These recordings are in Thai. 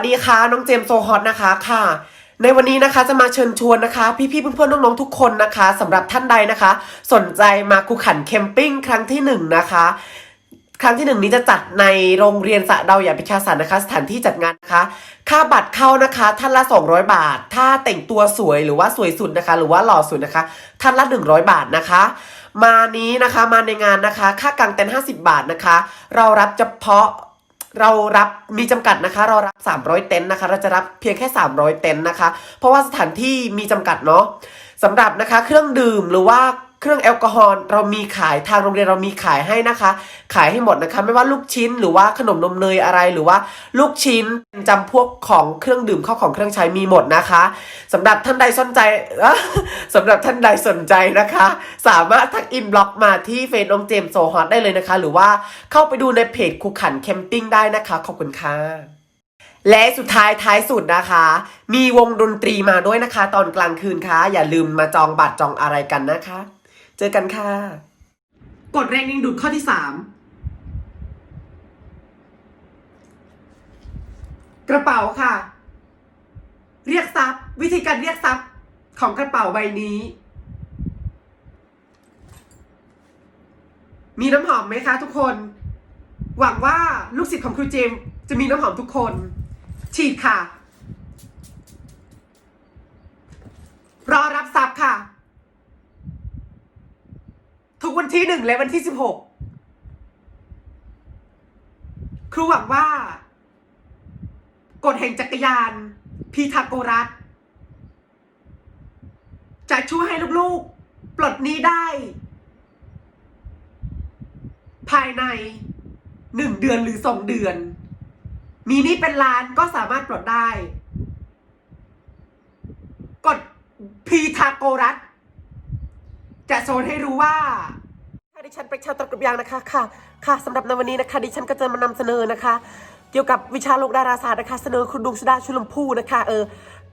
วัสดีค่ะ น้องเจมส์โซฮอตนะคะค่ะ ในวันนี้นะคะจะมาเชิญชวนนะคะ พี่ๆเพื่อนๆน้องๆทุกคนนะคะสำหรับท่านใดนะคะ สนใจมาคูขันแคมปิ้งครั้งที่หนึ่งนะคะครั้งที่หนึ่งนี้จะจัดในโรงเรียนสะเดาอย่าพิชาสันนะคะ สถานที่จัดงานนะคะ ค่าบัตรเข้านะคะ ท่านละ 200 บาท ถ้าแต่งตัวสวยหรือว่าสวยสุดนะคะ หรือว่าหล่อสุดนะคะ ท่านละ 100 บาทนะคะ มานี้นะคะมาในงานนะคะ ค่ากางเต็นท์50 บาทนะคะ เรารับเฉพาะ เรารับมีจำกัดนะคะ เรารับ 300 เต็นท์นะคะ เราจะรับเพียงแค่ 300 เต็นท์นะคะ เพราะว่าสถานที่มีจำกัดเนาะสำหรับนะคะเครื่องดื่มหรือว่า เครื่องแอลกอฮอล์เรามีขายทางโรงเรียนเรามีขายให้นะคะ ขายให้หมดนะคะ ไม่ว่าลูกชิ้นหรือว่าขนมนมเนยอะไรหรือว่า ลูกชิ้นจำพวกของเครื่องดื่มข้าวของเครื่องใช้มีหมดนะคะสำหรับท่านใดสนใจสำหรับท่านใดสนใจนะคะ สามารถทักอินบล็อกมาที่เฟซองเจมส์โซฮอตได้เลยนะคะ หรือว่าเข้าไปดูในเพจคูขันแคมปิ้งได้นะคะขอบคุณค่ะและสุดท้ายท้ายสุดนะคะ มีวงดนตรีมาด้วยนะคะ ตอนกลางคืนค่ะ อย่าลืมมาจองบัตรจองอะไรกันนะคะ เจอกันค่ะกดแรงดึงดูดข้อที่สามกระเป๋าค่ะ เรียกทรัพย์ วิธีการเรียกทรัพย์ของกระเป๋าใบนี้ มีน้ำหอมไหมคะทุกคน หวังว่าลูกศิษย์ของครูเจมจะมีน้ำหอมทุกคน ฉีดค่ะ รอรับทรัพย์ค่ะ ทุกวันที่หนึ่งและวันที่สิบหกครูหวังว่ากฎแห่งจักรยานพีทาโกรัสจะช่วยให้ลูกๆ ปลดหนี้ได้ ภายในหนึ่งเดือนหรือสองเดือน มีหนี้เป็นล้านก็สามารถปลดได้กฎพีทาโกรัส จะโชว์ให้รู้ว่าค่ะดิฉันเป็นชาวตระกรุบยางนะคะค่ะ ค่ะสำหรับในวันนี้นะคะ ดิฉันก็จะมานำเสนอนะคะ เกี่ยวกับวิชาโลกดาราศาสตร์นะคะ เสนอคุณดวงสุดาชุลมพูนะคะเออ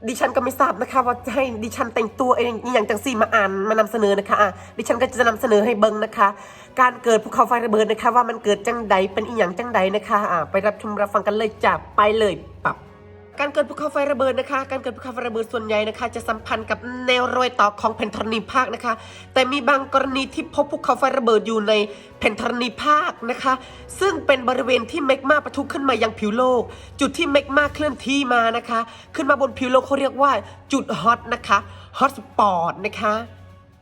ดิฉันก็ไม่ทราบนะคะว่าจะให้ดิฉันแต่งตัวเองอย่างจังสี่มาอ่านมานำเสนอนะคะอะดิฉันก็จะนำเสนอให้เบิ้งนะคะ การเกิดภูเขาไฟระเบิดนะคะ ว่ามันเกิดจังใดเป็นอีหยังจังใดนะคะอะไปรับชมรับฟังกันเลยจ้ะไปเลยปับ การเกิดภูเขาไฟระเบิดนะคะ การเกิดภูเขาไฟระเบิดส่วนใหญ่นะคะ จะสัมพันธ์กับแนวรอยต่อของแผ่นธรณีภาคนะคะ แต่มีบางกรณีที่พบภูเขาไฟระเบิดอยู่ในแผ่นธรณีภาคนะคะ ซึ่งเป็นบริเวณที่เมกมาปะทุขึ้นมายังผิวโลก จุดที่เมกมาเคลื่อนที่มานะคะ ขึ้นมาบนผิวโลกเขาเรียกว่าจุดฮอตนะคะฮอตสปอตนะคะ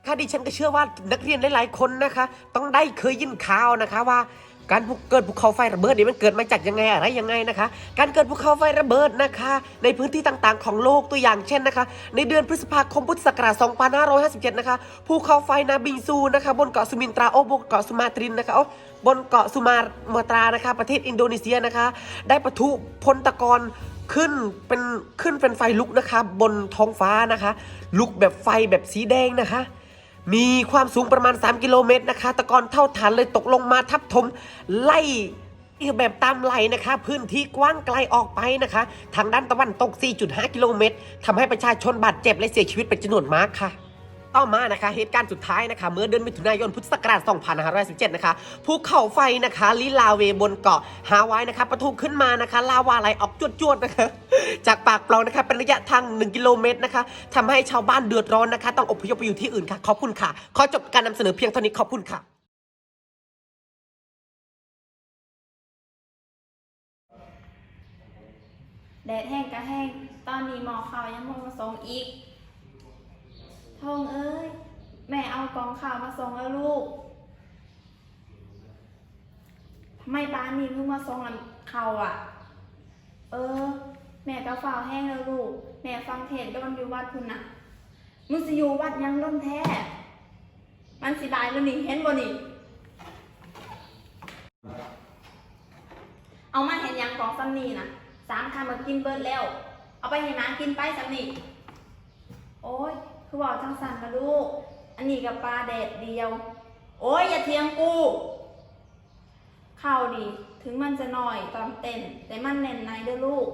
ค่ะดิฉันก็เชื่อว่านักเรียนหลายๆคนนะคะ ต้องได้เคยยินข่าวนะคะว่า การเกิดภูเขาไฟระเบิดนี่มันเกิดมาจากยังไงอะไรยังไงนะคะ การเกิดภูเขาไฟระเบิดนะคะ ในพื้นที่ต่างๆ ของโลกตัวอย่างเช่นนะคะ ในเดือนพฤษภาคมพุทธศักราช 2557 นะคะภูเขาไฟนาบิงซูนะคะ บนเกาะสุมินตราโอบนเกาะสุมาตรินนะคะโอบนเกาะสุมาเมตรานะคะ ประเทศอินโดนีเซียนะคะ ได้ปะทุพลตะกอนขึ้นเป็นขึ้นเป็นไฟลุกนะคะ บนท้องฟ้านะคะ ลุกแบบไฟแบบสีแดงนะคะ มีความสูงประมาณ 3 กิโลเมตรนะคะ ตะกอนเท่าฐานเลยตกลงมาทับถมไล่แบบตามไหลนะคะ พื้นที่กว้างไกลออกไปนะคะ ทางด้านตะวันตก 4.5 กิโลเมตรทำให้ประชาชนบาดเจ็บและเสียชีวิตเป็นจำนวนมากค่ะ ต่อมานะคะเหตุการณ์สุดท้ายนะคะ เมื่อเดือนมิถุนายนพุทธศักราช 2517 นะคะภูเขาไฟนะคะลิลาเวบนเกาะฮาวายนะคะปะทุขึ้นมานะคะ ลาวาไหลออกจวดๆนะคะ จากปากปล่องนะคะเป็นระยะทาง 1 กิโลเมตรนะคะทำให้ชาวบ้านเดือดร้อนนะคะ ต้องอพยพไปอยู่ที่อื่นค่ะ ขอบคุณค่ะ ขอจบการนำเสนอเพียงเท่านี้ขอบคุณค่ะแดดแห้งก็แห้ง ตอนนี้หมอเขายังบ่มาส่งอีก ทองเอ้ย แม่เอากองข่าวมาส่งแล้วลูกทำไมป้านนี้เพิ่งมาส่งอันข่าวอะ เออ แม่ก็ฝ่าแห้งแล้วลูก แม่ฟังเทศน์โดนอยู่วัดคุณนะมึงสิอยู่วัดยังร่นแท้ มันสิบายแล้วนี่เห็นบ่นี่ เอามาเห็นยังกองซัมนี่นะสามคำมากินเบิร์ดแล้ว เอาไปให้หมากินไปซัมนี่ โอ้ย คือบอกจังสันนะลูก อันนี้กับปลาแดดเดียว โอ้ยอย่าเทียงกู เข้าดี ถึงมันจะหน่อยตอนเต้น แต่มันเน้นในเด้อลูก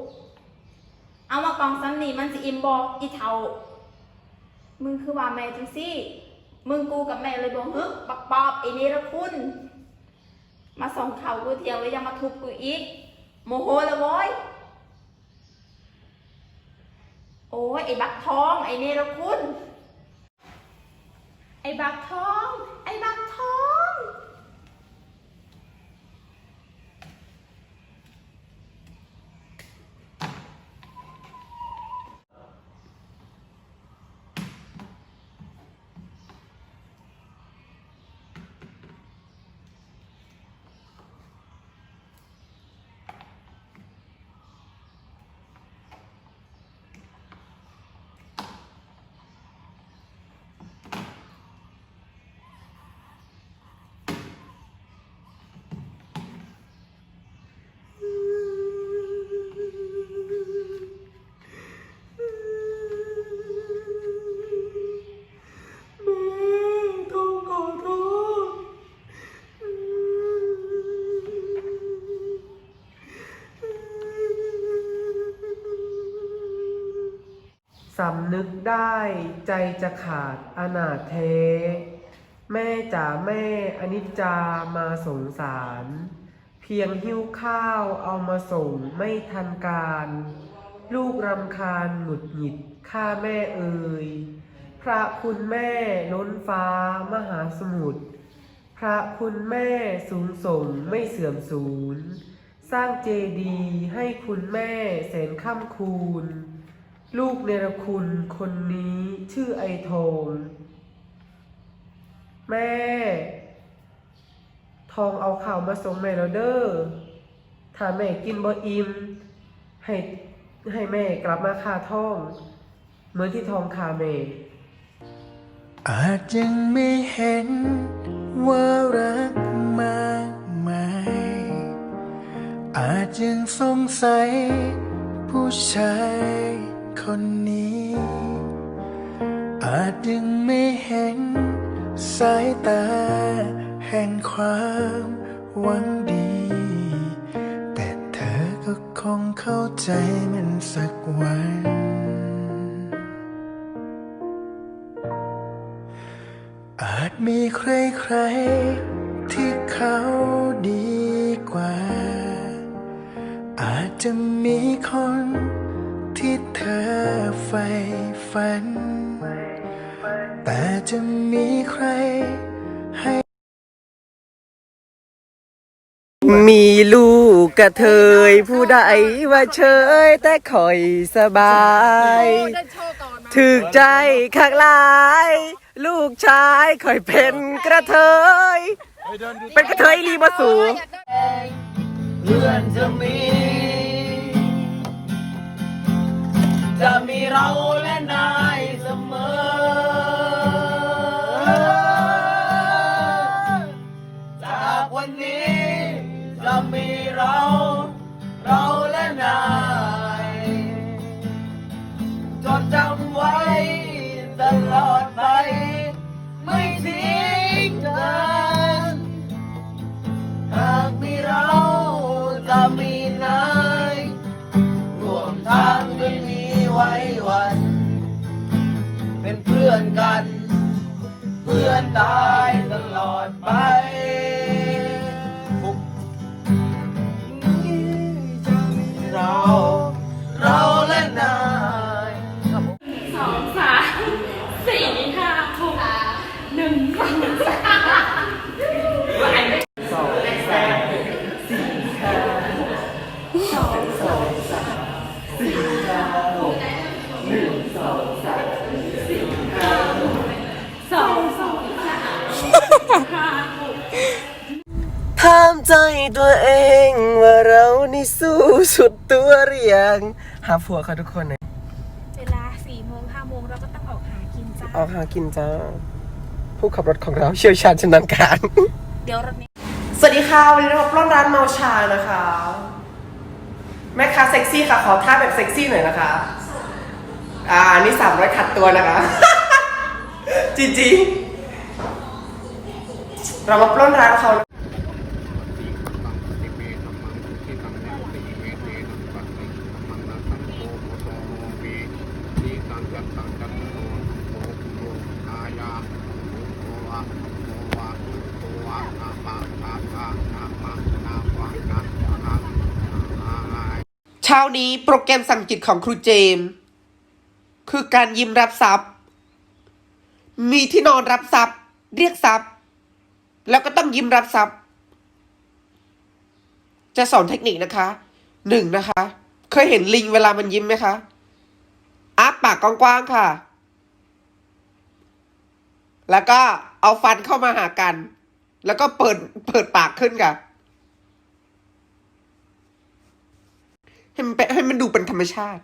เอามากองซัมนี่มันสิอิ่มบอกอีเทามึงคือว่าแม่จังซี่มึงกูกับแม่เลยบอกฮึปักปอบไอ้นี่ละคุณ มาส่งเข่ากูเที่ยวแล้วยังมาทุบกูอีก โมโหเลยโว้ยอ้ยไอ้บักทองไอ้เนรคุณ ไอ้บักทอง ไอ้บักทอง สำนึกได้ใจจะขาดอนาถเท แม่จ๋าแม่อนิจจามาสงสาร เพียงหิ้วข้าวเอามาส่งไม่ทันการ ลูกรำคาญหงุดหงิดข้าแม่เอ่ยพระคุณแม่ล้นฟ้ามหาสมุทรพระคุณแม่สูงส่งไม่เสื่อมสูญ สร้างเจดีย์ให้คุณแม่แสนค่ำคูณ ลูกเนรคุณคนนี้ชื่อไอโทองแม่ ทองเอาข่าวมาส่งแม่แล้วเด้อถ้าแม่กินบ่อิ่มให้ให้แม่กลับมาคาทองเหมือนที่ทองคาแม่อาจยังไม่เห็นว่ารักมากมายอาจยังสงสัยผู้ชาย คนนี้ อาจยังไม่เห็น สายตา แห่งความหวังดี แต่เธอก็คงเข้าใจมันสักวัน อาจมีใครๆ ที่เขาดีกว่า อาจจะมีคน ที่เธอใฝ่ฝัน แต่จะมีใครให้ มีลูกกระเทยผู้ใดว่าเชยแต่คอยสบาย ถึกใจข้างหลาย ลูกชายคอยเป็นกระเทย เป็นกระเทยรีบสูเพื่อนจะมี จะมีเราและนายเสมอ จากวันนี้จะมีเรา เราและนาย พื่อนกัน เพื่อนตายตลอดไป สู้สุดตัวหรือยังหาผัวค่ะทุกคนนะเวลาสี่โมงห้าโมงเราก็ต้องออกหากินจ้าเอาหากินจ้า ผู้ขับรถของเราเชี่ยวชาญชำนาญการ เดี๋ยวรถนี้สวัสดีค่ะ วันนี้เรามาปล้นร้านเมาชานะคะ แม่ค้าเซ็กซี่ค่ะ ขอท่าแบบเซ็กซี่หน่อยนะคะ อ่านี่สามร้อยขัดตัวนะคะ จริงๆเรามาปล้นร้านเขา ช้านี้โปรแกรมสั่งจิตของครูเจมส์คือการยิ้มรับทรัพย์ มีที่นอนรับทรัพย์ เรียกทรัพย์ แล้วก็ต้องยิ้มรับทรัพย์ จะสอนเทคนิคนะคะหนึ่งนะคะ เคยเห็นลิงเวลามันยิ้มไหมคะอ้าปากกว้างๆค่ะ แล้วก็เอาฟันเข้ามาหากัน แล้วก็เปิดเปิดปากขึ้นค่ะ ให้มันเป็นให้มันดูเป็นธรรมชาติ